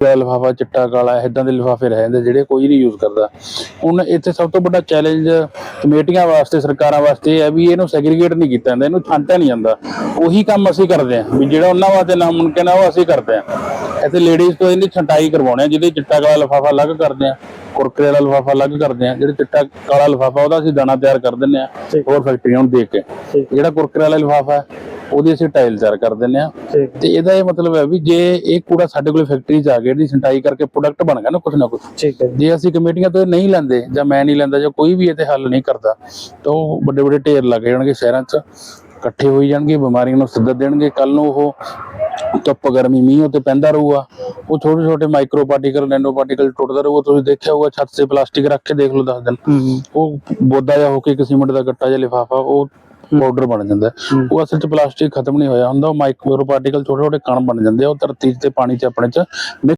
ਦਾ ਲਿਫਾਫਾ ਚਿੱਟਾ ਕਾਲਾ ਇਦਾਂ ਦੇ ਲਿਫਾਫੇ ਰਹਿ ਜਾਂਦੇ ਜਿਹੜੇ ਕੋਈ ਨਹੀਂ ਯੂਜ਼ ਕਰਦਾ ਹੁਣ ਇੱਥੇ ਸਭ ਤੋਂ ਵੱਡਾ ਚੈਲੰਜ ਕਮੇਟੀਆਂ ਵਾਸਤੇ ਸਰਕਾਰਾਂ ਵਾਸਤੇ ਇਹ ਹੈ ਵੀ ਇਹਨੂੰ ਸੈਗਰੀਗੇਟ ਨਹੀਂ ਕੀਤਾ ਜਾਂਦਾ ਇਹਨੂੰ ਛਾਂਟਿਆ ਨਹੀਂ ਜਾਂਦਾ ਉਹੀ ਕੰਮ ਅਸੀਂ ਕਰਦੇ ਹਾਂ ਵੀ ਜਿਹੜਾ ਉਹਨਾਂ ਵਾਸਤੇ ਨਾ ਮੁਮਕਿਨ ਆ ਉਹ ਅਸੀਂ ਕਰਦੇ ਹਾਂ ਇੱਥੇ ਲੇਡੀਜ਼ ਤੋਂ ਇਹਦੀ ਛੰਟਾਈ ਕਰਵਾਉਣੇ ਆ ਜਿਹਦੇ ਚਿੱਟਾ ਕਾਲਾ ਲਿਫਾਫਾ ਅਲੱਗ ਕਰਦੇ ਆ ਕੁਰਕਰੇ ਵਾਲਾ ਲਿਫਾਫਾ ਅਲੱਗ ਕਰਦੇ ਆ ਜਿਹੜੇ ਚਿੱਟਾ ਕਾਲਾ ਲਿਫਾਫਾ ਉਹਦਾ ਅਸੀਂ ਦਾਣਾ ਤਿਆਰ ਕਰ ਦਿੰਨੇ ਆ ਠੀਕ। ਹੋਰ ਫੈਕਟਰੀਆਂ ਨੂੰ ਦੇ ਕੇ। ਜਿਹੜਾ ਕੁਰਕਰੇ ਵਾਲਾ ਲਿਫਾਫਾ ਹੈ ਉਹਦੀ ਅਸੀਂ ਟਾਈਲ ਤਿਆਰ ਕਰ ਦਿੰਨੇ ਆ ਤੇ ਇਹਦਾ ਇਹ ਮਤਲਬ ਹੈ ਵੀ ਜੇ ਇਹ ਕੂੜਾ ਸਾਡੇ ਕੋਲ ਫੈਕਟਰੀ 'ਚ ਆ ਗਿਆ ਇਹਦੀ ਸਿੰਟਾਈ ਕਰਕੇ ਪ੍ਰੋਡਕਟ ਬਣ ਗਿਆ ਨਾ ਕੁਝ ਨਾ ਕੁਝ ਠੀਕ ਹੈ ਜੀ। ਜੇ ਅਸੀਂ ਕਮੇਟੀਆਂ ਤੋਂ ਨਹੀਂ ਲੈਂਦੇ ਜਾਂ ਮੈਂ ਨਹੀਂ ਲੈਂਦਾ ਜਾਂ ਕੋਈ ਵੀ ਇਹ ਤੇ ਹੱਲ ਨਹੀਂ ਕਰਦਾ ਤਾਂ ਉਹ ਵੱਡੇ ਵੱਡੇ ਢੇਰ ਲੱਗ ਜਾਣਗੇ ਸ਼ਹਿਰਾਂ 'ਚ ਇਕੱਠੇ ਹੋਈ ਜਾਣਗੇ ਬਿਮਾਰੀਆਂ ਨੂੰ ਸਿੱਧਾ ਦੇਣਗੇ। ਕੱਲ ਨੂੰ ਉਹ ਧੁੱਪ ਗਰਮੀ ਮੀਂਹ ਉੱਤੇ ਪੈਂਦਾ ਰਹੂਗਾ। ਉਹ ਛੋਟੇ ਛੋਟੇ ਮਾਈਕਰੋ ਪਾਰਟੀਕਲ ਨੈਨੋ ਪਾਰਟੀਕਲ ਟੁੱਟਦਾ ਰਹੂਗਾ। ਤੁਸੀਂ ਦੇਖਿਆ ਹੋਊਗਾ ਛੱਤ 'ਤੇ ਪਲਾਸਟਿਕ ਰੱਖ ਕੇ ਦੇਖ ਲਓ 10 ਦਿਨ। ਉਹ ਬੋਦਾ ਜਿਹਾ ਹੋ ਕੇ ਇੱਕ ਸੀਮੈਂਟ ਦਾ ਗੱਟਾ ਜਿਹਾ ਲਿਫਾਫਾ ਉਹ ਪਾਊਡਰ ਬਣ ਜਾਂਦਾ। ਉਹ ਅਸਲ 'ਚ ਪਲਾਸਟਿਕ ਖਤਮ ਨਹੀਂ ਹੋਇਆ ਹੁੰਦਾ ਉਹ ਮਾਈਕਰੋ ਪਾਰਟੀਕਲ ਛੋਟੇ ਛੋਟੇ ਕਣ ਬਣ ਜਾਂਦੇ ਆ ਉਹ ਧਰਤੀ ਤੇ ਪਾਣੀ 'ਚ ਆਪਣੇ 'ਚ